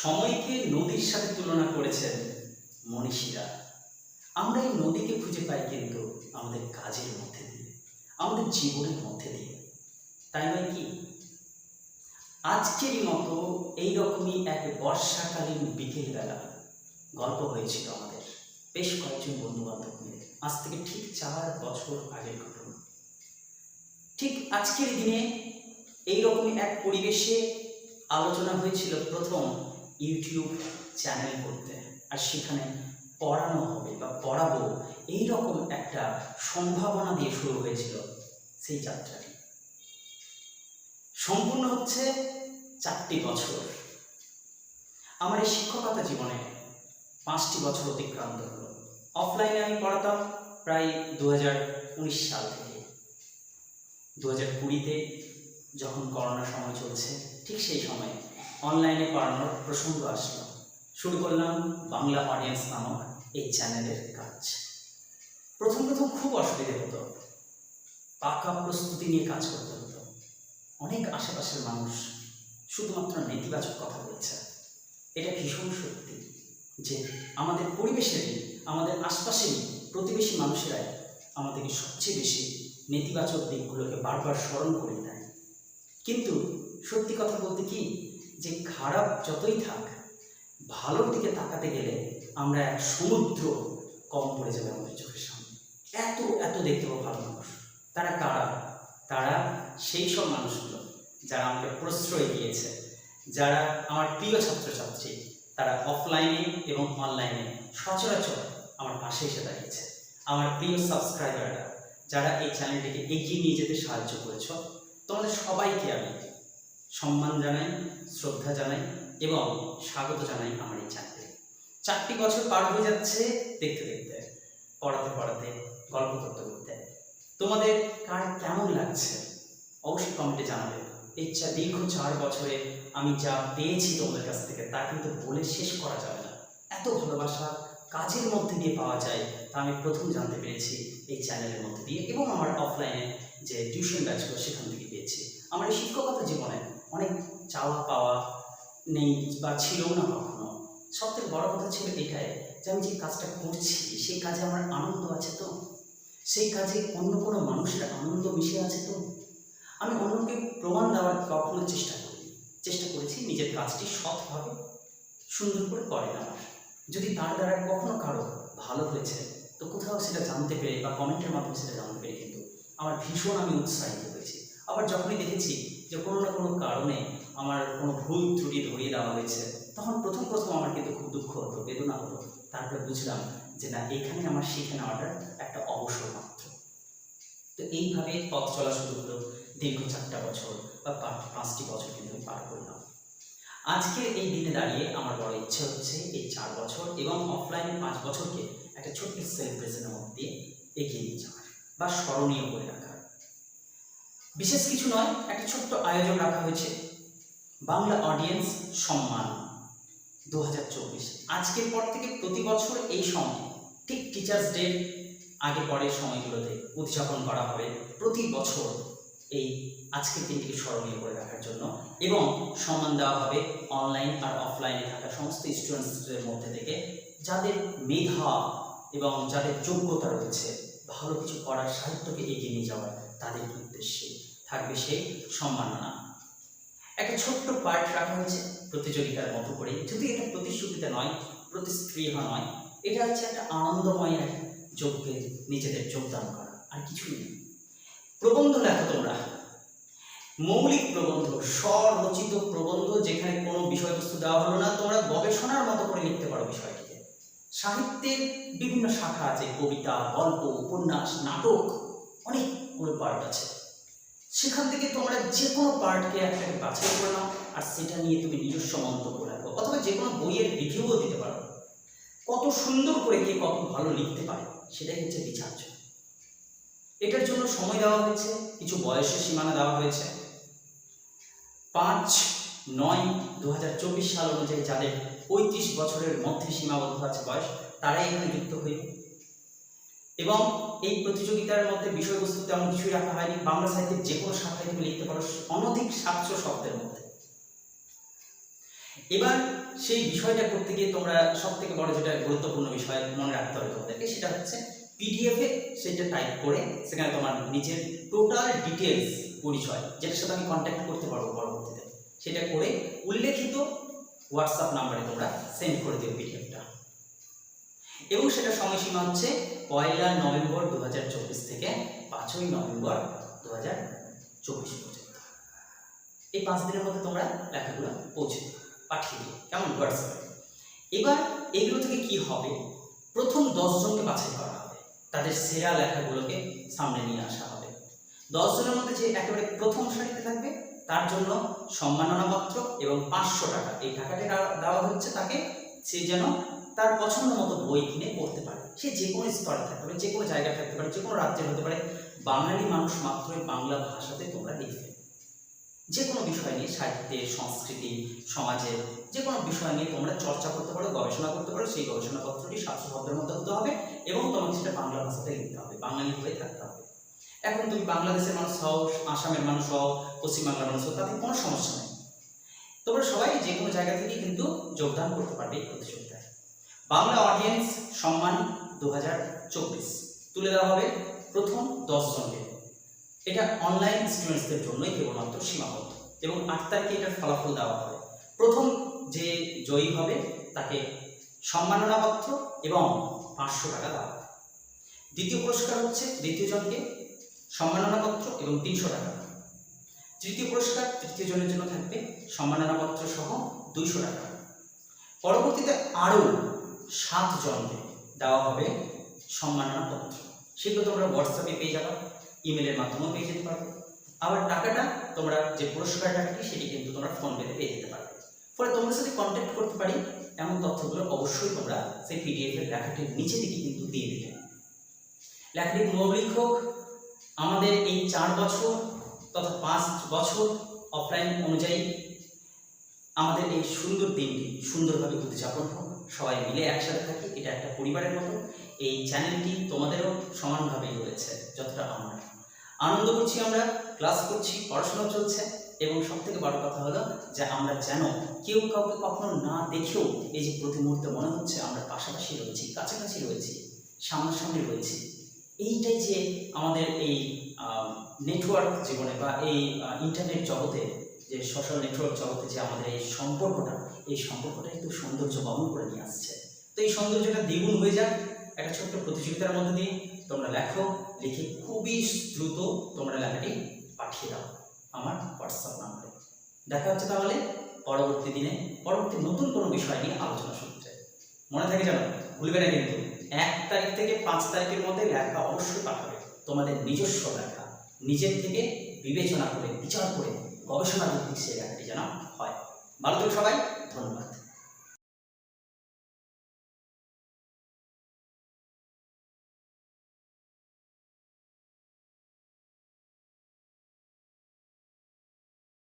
সময়কে নদীর সাথে তুলনা করেছেন মনীষীরা। আমরা এই নদীকে খুঁজে পাই কিন্তু আমাদের কাজের মধ্যে দিয়ে, আমাদের জীবনের মধ্যে দিয়ে। তাই নয় কি? আজকেরই মতো এইরকমই এক বর্ষাকালীন বিকেলবেলা গল্প হয়েছিল আমাদের বেশ কয়েকজন বন্ধু বান্ধব মিলে, আজ থেকে ঠিক চার বছর আগের ঘটনা। ঠিক আজকের দিনে এইরকমই এক পরিবেশে আলোচনা হয়েছিল প্রথম ইউটিউব চ্যানেল করতে। আর সেখানে পড়ানো হবে বা পড়াবো এইরকম একটা সম্ভাবনা দিয়ে শুরু হয়েছিল সেই যাত্রাটি। সম্পূর্ণ হচ্ছে চারটি বছর। আমার এই শিক্ষকতা জীবনে পাঁচটি বছর অতিক্রান্ত হলো। অফলাইনে আমি পড়াতাম প্রায় দু হাজার উনিশ সাল থেকে। দু হাজার কুড়িতে যখন করোনা সময় চলছে, ঠিক সেই সময়ে অনলাইনে পড়ানোর প্রসঙ্গ আসলো। শুরু করলাম বাংলা অডিয়েন্স নামক এই চ্যানেলের কাজ। প্রথম প্রথম খুব অসুবিধে হতো। পাকা প্রস্তুতি নিয়ে কাজ করতে হতো। অনেক আশেপাশের মানুষ শুধুমাত্র নেতিবাচক কথা বলছে। এটা ভীষণ সত্যি যে আমাদের পরিবেশেরই আমাদের আশপাশেরই প্রতিবেশী মানুষেরাই আমাদেরকে সবচেয়ে বেশি নেতিবাচক দিকগুলোকে বারবার স্মরণ করে দেয়। কিন্তু সত্যি কথা বলতে কি যে খারাপ যতই থাক, ভালোর দিকে তাকাতে গেলে আমরা এক সমুদ্র কম পড়ে যাবে আমাদের চোখের সামনে। এত এত দেখতে পাবো ভালো মানুষ। তারা কারা? তারা সেই সব মানুষগুলো যারা আমাকে প্রশ্রয় দিয়েছে, যারা আমার প্রিয় ছাত্রছাত্রী, তারা অফলাইনে এবং অনলাইনে সচরাচর আমার পাশে এসে দাঁড়িয়েছে। আমার প্রিয় সাবস্ক্রাইবাররা যারা এই চ্যানেলটিকে এগিয়ে নিয়ে যেতে সাহায্য করেছ, তোমাদের সবাইকে আমি সম্মান জানাই, শ্রদ্ধা জানাই এবং স্বাগত জানাই আমার এই চ্যানেলে চারটি বছর পার হয়ে যাচ্ছে দেখতে দেখতে, পড়াতে পড়াতে, গল্প করতে করতে। তোমাদের কার কেমন লাগছে? অবশ্যই কমেন্টে জানাবে। চা দীর্ঘ চার বছরে আমি যা পেয়েছি তোমাদের কাছ থেকে তা কিন্তু বলে শেষ করা যাবে না। এত ভালোবাসা কাজের মধ্যে দিয়ে পাওয়া যায় তা আমি প্রথম জানতে পেরেছি এই চ্যানেলের মধ্যে দিয়ে এবং আমার অফলাইনে যে টিউশন ব্যাচগুলো সেখান থেকে পেয়েছি। আমার এই শিক্ষকতা জীবনে অনেক চাওয়া পাওয়া নেই বা ছিল না কখনো। সব থেকে বড় কথা ছিল এটাই যে আমি যে কাজটা করছি, সেই কাজে আমার আনন্দ আছে তো? সেই কাজে অন্য কোনো মানুষের আনন্দ মিশে আছে তো? আমি অন্যকে প্রমাণ দেওয়ার কখনো চেষ্টা করি, চেষ্টা করেছি নিজের কাজটি সৎভাবে সুন্দর করে করে নেওয়ার। যদি তার দ্বারা কখনো কারও ভালো হয়েছে, তো কোথাও সেটা জানতে পেরে বা কমেন্টের মাধ্যমে সেটা জানতে পেরে কিন্তু আমার ভীষণ আমি উৎসাহিত হয়েছি। আবার যখনই দেখেছি যে কোনো না কোনো কারণে আমার কোনো ভুল ত্রুটি ধরিয়ে দেওয়া হয়েছে, তখন প্রথম প্রথম আমার কিন্তু খুব দুঃখ হতো, বেদনা হতো। তারপরে বুঝলাম যে না, এখানে আমার শিখে নেওয়াটার একটা অবসর মাত্র। তো এইভাবে পথ চলা শুরু হলো দীর্ঘ চারটা বছর বা পাঁচটি বছর কিন্তু আমি পার করলাম। আজকে এই দিনে দাঁড়িয়ে আমার বড় ইচ্ছে হচ্ছে এই চার বছর এবং অফলাইনে পাঁচ বছরকে একটা ছোট্ট সেলিব্রেশনের মধ্যে এগিয়ে নিয়ে যাওয়ার বা স্মরণীয় করে রাখার বিশেষ কিছু নয়, একটা ছোট্ট আয়োজন রাখা হয়েছে। বাংলা অডিয়েন্স সম্মান। দু আজকের পর থেকে প্রতি বছর এই সময়, ঠিক টিচার্স ডে আগে পরের সময়গুলোতে উদযাপন করা হবে প্রতি বছর এই আজকের দিনটিকে স্মরণীয় করে রাখার জন্য এবং সম্মান দেওয়া হবে অনলাইন আর অফলাইনে থাকা সমস্ত স্টুডেন্টসদের মধ্যে থেকে যাদের মেধা এবং যাদের যোগ্যতা রয়েছে, ভালো কিছু করার সাহিত্যকে এগিয়ে নিয়ে যাওয়ার তাদের উদ্দেশ্যে। থাকবে সেই সম্মাননা। একটা ছোট্ট পার্ট রাখা হয়েছে প্রতিযোগিতার মতো করে। যদি এটা প্রতিশ্রুতিতে নয়, প্রতিস্পৃহা নয়, এটা হচ্ছে একটা আনন্দময় এক যজ্ঞে নিজেদের যোগদান করা, আর কিছুই নেই প্রবন্ধ লেখো তোমরা। মৌলিক প্রবন্ধ, স্বরচিত প্রবন্ধ যেখানে কোনো বিষয়বস্তু দেওয়া হলো না, তোমরা গবেষণার মতো করে লিখতে পারো বিষয়টিকে। সাহিত্যের বিভিন্ন শাখা আছে, কবিতা, গল্প, উপন্যাস, নাটক, অনেকগুলো পার্ট আছে। সেখান থেকে তোমরা যে কোনো পার্টকে একটাকে বাছাই করে নাও, আর সেটা নিয়ে তুমি নিজস্ব মন্তব্য রাখো, অথবা যে কোনো বইয়ের রিভিউও দিতে পারো। কত সুন্দর করে কে কত ভালো লিখতে পারে, সেটাই হচ্ছে বিচার্য। এটার জন্য সময় দেওয়া হয়েছে, কিছু বয়সের সীমানা দেওয়া হয়েছে। পাঁচ নয় দু হাজার চব্বিশ সাল অনুযায়ী যাদের পঁয়ত্রিশ বছরের মধ্যে সীমাবদ্ধ আছে বয়স, তারাই এখানে যুক্ত হইবে এবং এই প্রতিযোগিতার মধ্যে বিষয়বস্তু তেমন কিছুই রাখা হয়নি। বাংলা সাহিত্যের যে কোনো শাখায় তুমি লিখতে পারো অনধিক সাতশো শব্দের মধ্যে। এবার সেই বিষয়টা করতে গিয়ে তোমরা সব থেকে বড় যেটা গুরুত্বপূর্ণ বিষয় মনে রাখতে হবে তোমাদেরকে, সেটা হচ্ছে পিডিএফ এ সেটা টাইপ করে সেখানে তোমার নিজের টোটাল ডিটেলস পরিচয়, যেটার সাথে আমি কন্ট্যাক্ট করতে পারব পরবর্তীতে, সেটা করে উল্লেখিত হোয়াটসঅ্যাপ নাম্বারে তোমরা সেন্ড করে দিও পিডিএফটা এবং সেটা সময়সীমা হচ্ছে পয়লা নভেম্বর দুহাজার চব্বিশ থেকে পাঁচই নভেম্বর দু পর্যন্ত। এই পাঁচ দিনের মধ্যে তোমরা লেখাগুলো পৌঁছে পাঠিয়ে দিও, কেমন হোয়াটসঅ্যাপে এবার এগুলো থেকে কি হবে? প্রথম দশজনকে বাছাই করা হবে, তাদের সেরা লেখাগুলোকে সামনে নিয়ে আসা হবে। দশজনের মধ্যে যে একেবারে প্রথম সারিতে থাকবে, তার জন্য সম্মাননাপত্র এবং পাঁচশো টাকা। এই টাকাটা দেওয়া হচ্ছে? তাকে সে যেন তার পছন্দ মতো বই কিনে পড়তে পারে। সে যে কোনো স্তরে থাকতে পারে, যে কোনো জায়গায় থাকতে পারে, যে কোনো রাজ্যের হতে পারে। বাঙালি মানুষ মাত্রই বাংলা ভাষাতে তোমরা লিখবে। যে কোনো বিষয় নিয়ে সাহিত্যে, সংস্কৃতি, সমাজে যে কোনো বিষয় নিয়ে তোমরা চর্চা করতে পারো, গবেষণা করতে পারো, সেই গবেষণাপত্রটি শব্দের মধ্যে হতে হবে এবং তোমাকে সেটা বাংলা ভাষাতে লিখতে হবে, বাঙালি হয়ে থাকতে হবে। এখন তুমি বাংলাদেশের মানুষ হও, আসামের মানুষ হও, পশ্চিমবাংলার মানুষ হও, তাতে কোনো সমস্যা নেই। তোমরা সবাই যে কোনো জায়গা থেকে কিন্তু যোগদান করতে পারবে এই প্রতিযোগিতায়। বাংলা অডিয়েন্স সম্মান দু হাজার চব্বিশ। তুলে দেওয়া হবে প্রথম দশ জনকে। এটা অনলাইন স্টুডেন্টসদের জন্যই কেবলমাত্র সীমাবদ্ধ এবং আট তারিখে এটার ফলাফল দেওয়া হবে। প্রথম যে জয়ী হবে তাকে সম্মাননাপত্র এবং পাঁচশো টাকা দেওয়া হবে। দ্বিতীয় পুরস্কার হচ্ছে দ্বিতীয় জনকে সম্মাননাপত্র এবং তিনশো টাকা। তৃতীয় পুরস্কার তৃতীয় জনের জন্য থাকবে সম্মাননাপত্র সহ দুইশো টাকা। পরবর্তীতে আরও সাত জনকে দেওয়া হবে সম্মাননাপত্র সেগুলো তোমরা হোয়াটসঅ্যাপে পেয়ে যাবে ইমেলের মাধ্যমেও পেয়ে যেতে পারবে। আবার টাকাটা তোমরা যে পুরস্কার টাকাটি, সেটি কিন্তু তোমরা ফোন পেতে পেয়ে যেতে পারবে। ফলে তোমাদের সাথে কন্ট্যাক্ট করতে পারি, এমন তথ্যগুলো অবশ্যই তোমরা সেই পিডিএফ এর লেখাটির নিচে দিকে কিন্তু দিয়ে দিবে। লেখাটি মৌলিক হোক, আমাদের এই চার বছর তথা পাঁচ বছর অফলাইন অনুযায়ী আমাদের এই সুন্দর দিনটি সুন্দরভাবে উদযাপন হোক। সবাই মিলে একসাথে থাকি, এটা একটা পরিবারের মতো। এই চ্যানেলটি তোমাদেরও সমানভাবেই রয়েছে, যতটা আমার। আনন্দ করছি আমরা ক্লাস করছি, পড়াশোনা চলছে, এবং সব থেকে বড় কথা হলো যে আমরা যেন কেউ কাউকে কখনো না দেখেও এই যে প্রতি মুহূর্তে মনে হচ্ছে আমরা পাশাপাশি রয়েছি, কাছাকাছি রয়েছি, সামনাসামনি রয়েছি। এইটাই যে আমাদের এই নেটওয়ার্ক জীবনে বা এই ইন্টারনেট জগতে যে সোশ্যাল নেটওয়ার্ক জগতে যে আমাদের এই সম্পর্কটা এই সম্পর্কটা একটু সৌন্দর্য বহন করে নিয়ে আসছে। তো এই সৌন্দর্যটা দ্বিগুণ হয়ে যাক একটা ছোট্ট প্রতিযোগিতার মধ্যে দিয়ে। তোমরা লেখো, লিখে খুবই দ্রুত তোমরা লেখাটি পাঠিয়ে দাও আমার হোয়াটসঅ্যাপ নাম্বারে দেখা হচ্ছে তাহলে পরবর্তী দিনে, পরবর্তী নতুন কোনো বিষয় নিয়ে আলোচনা সূত্রে। মনে থাকে জানো ভুলবে না কিন্তু, এক তারিখ থেকে পাঁচ তারিখের মধ্যে লেখা অবশ্যই পাঠাবে। তোমাদের নিজস্ব লেখা, নিজের থেকে বিবেচনা করে, বিচার করে গবেষণা ভিত্তিক সেই জায়গাটি যেন হয়। ভালো থেকে সবাই ধন্যবাদ।